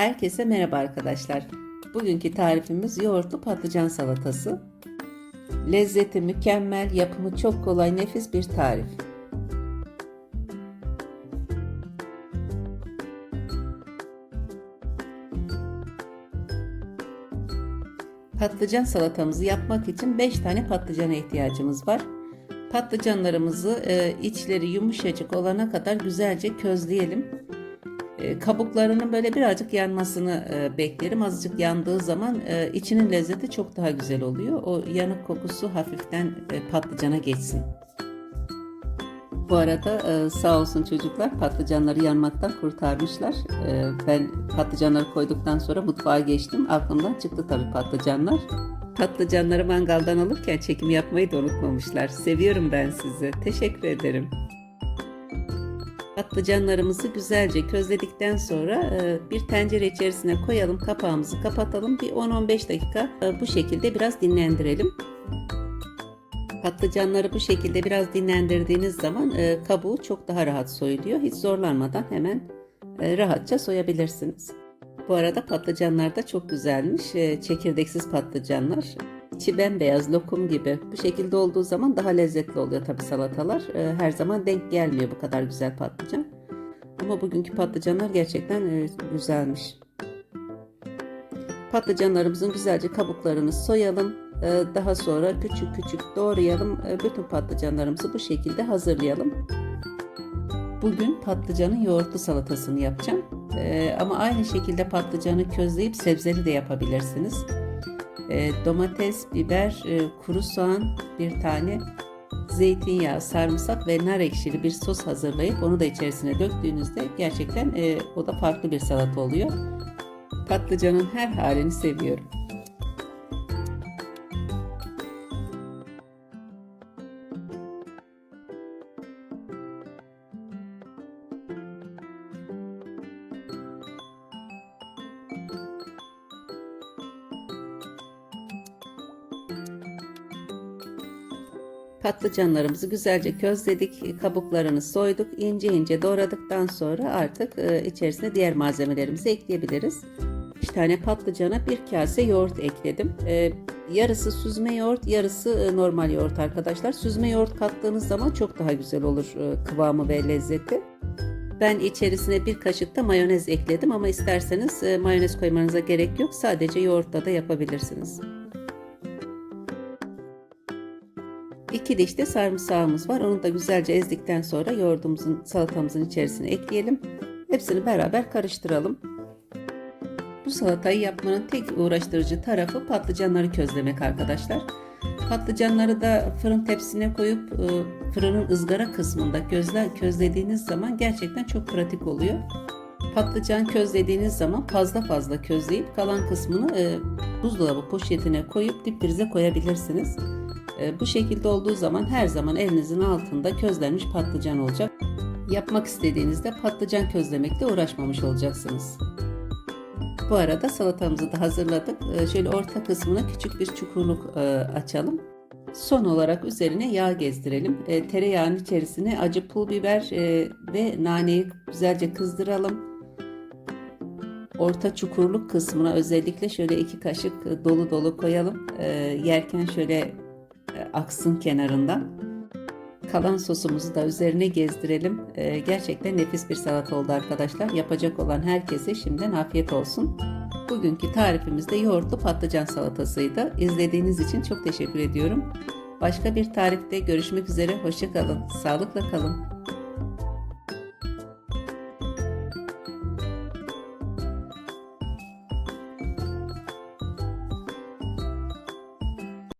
Herkese merhaba arkadaşlar. Bugünkü tarifimiz yoğurtlu patlıcan salatası. Lezzeti mükemmel, yapımı çok kolay, nefis bir tarif. Patlıcan salatamızı yapmak için 5 tane patlıcana ihtiyacımız var. Patlıcanlarımızı e, içleri yumuşacık olana kadar güzelce közleyelim. E, kabuklarının böyle birazcık yanmasını e, beklerim. Azıcık yandığı zaman e, içinin lezzeti çok daha güzel oluyor. O yanık kokusu hafiften patlıcana geçsin. Bu arada sağ olsun çocuklar patlıcanları yanmaktan kurtarmışlar. Ben patlıcanları koyduktan sonra mutfağa geçtim. Aklımdan çıktı tabii patlıcanlar. Patlıcanları mangaldan alırken çekim yapmayı da unutmamışlar. Seviyorum ben sizi. Teşekkür ederim. Patlıcanlarımızı güzelce közledikten sonra e, bir tencere içerisine koyalım, kapağımızı kapatalım. Bir 10-15 dakika e, bu şekilde biraz dinlendirelim. Patlıcanları bu şekilde biraz dinlendirdiğiniz zaman e, kabuğu çok daha rahat soyuluyor. Hiç zorlanmadan hemen rahatça soyabilirsiniz. Bu arada patlıcanlar da çok güzelmiş. Çekirdeksiz patlıcanlar. İçi bembeyaz lokum gibi. Bu şekilde olduğu zaman daha lezzetli oluyor tabi salatalar. Her zaman denk gelmiyor bu kadar güzel patlıcan. Ama bugünkü patlıcanlar gerçekten güzelmiş. Patlıcanlarımızın güzelce kabuklarını soyalım. Daha sonra küçük küçük doğrayalım. Bütün patlıcanlarımızı bu şekilde hazırlayalım. Bugün patlıcanın yoğurtlu salatasını yapacağım. Ee, ama aynı şekilde patlıcanı közleyip sebzeli de yapabilirsiniz. Ee, domates, biber, e, kuru soğan bir tane, zeytinyağı, sarımsak ve nar ekşili bir sos hazırlayıp onu da içerisine döktüğünüzde gerçekten e, o da farklı bir salata oluyor. Patlıcanın her halini seviyorum. Patlıcanlarımızı güzelce közledik, kabuklarını soyduk, ince ince doğradıktan sonra artık e, içerisine diğer malzemelerimizi ekleyebiliriz. 3 tane patlıcana bir kase yoğurt ekledim. E, yarısı süzme yoğurt, yarısı e, normal yoğurt arkadaşlar. Süzme yoğurt kattığınız zaman çok daha güzel olur kıvamı ve lezzeti. Ben içerisine bir kaşık da mayonez ekledim ama isterseniz mayonez koymanıza gerek yok. Sadece yoğurtla da yapabilirsiniz. 2 diş de sarımsağımız var. Onu da güzelce ezdikten sonra yoğurdumuzun salatamızın içerisine ekleyelim. Hepsini beraber karıştıralım. Bu salatayı yapmanın tek uğraştırıcı tarafı patlıcanları közlemek arkadaşlar. Patlıcanları da fırın tepsisine koyup e, fırının ızgara kısmında közle, közlediğiniz zaman gerçekten çok pratik oluyor. Patlıcan közlediğiniz zaman fazla fazla közleyip kalan kısmını e, buzdolabı poşetine koyup dip frize koyabilirsiniz. E, bu şekilde olduğu zaman her zaman elinizin altında közlenmiş patlıcan olacak. Yapmak istediğinizde patlıcan közlemekle uğraşmamış olacaksınız. Bu arada salatamızı da hazırladık. E, şöyle orta kısmına küçük bir çukurluk e, açalım. Son olarak üzerine yağ gezdirelim. Tereyağının içerisine acı pul biber ve naneyi güzelce kızdıralım. Orta çukurluk kısmına özellikle şöyle iki kaşık dolu dolu koyalım. Yerken şöyle aksın kenarından. Kalan sosumuzu da üzerine gezdirelim. Ee, gerçekten nefis bir salata oldu arkadaşlar. Yapacak olan herkese şimdiden afiyet olsun. Bugünkü tarifimiz de yoğurtlu patlıcan salatasıydı. İzlediğiniz için çok teşekkür ediyorum. Başka bir tarifte görüşmek üzere. Hoşçakalın. Sağlıkla kalın.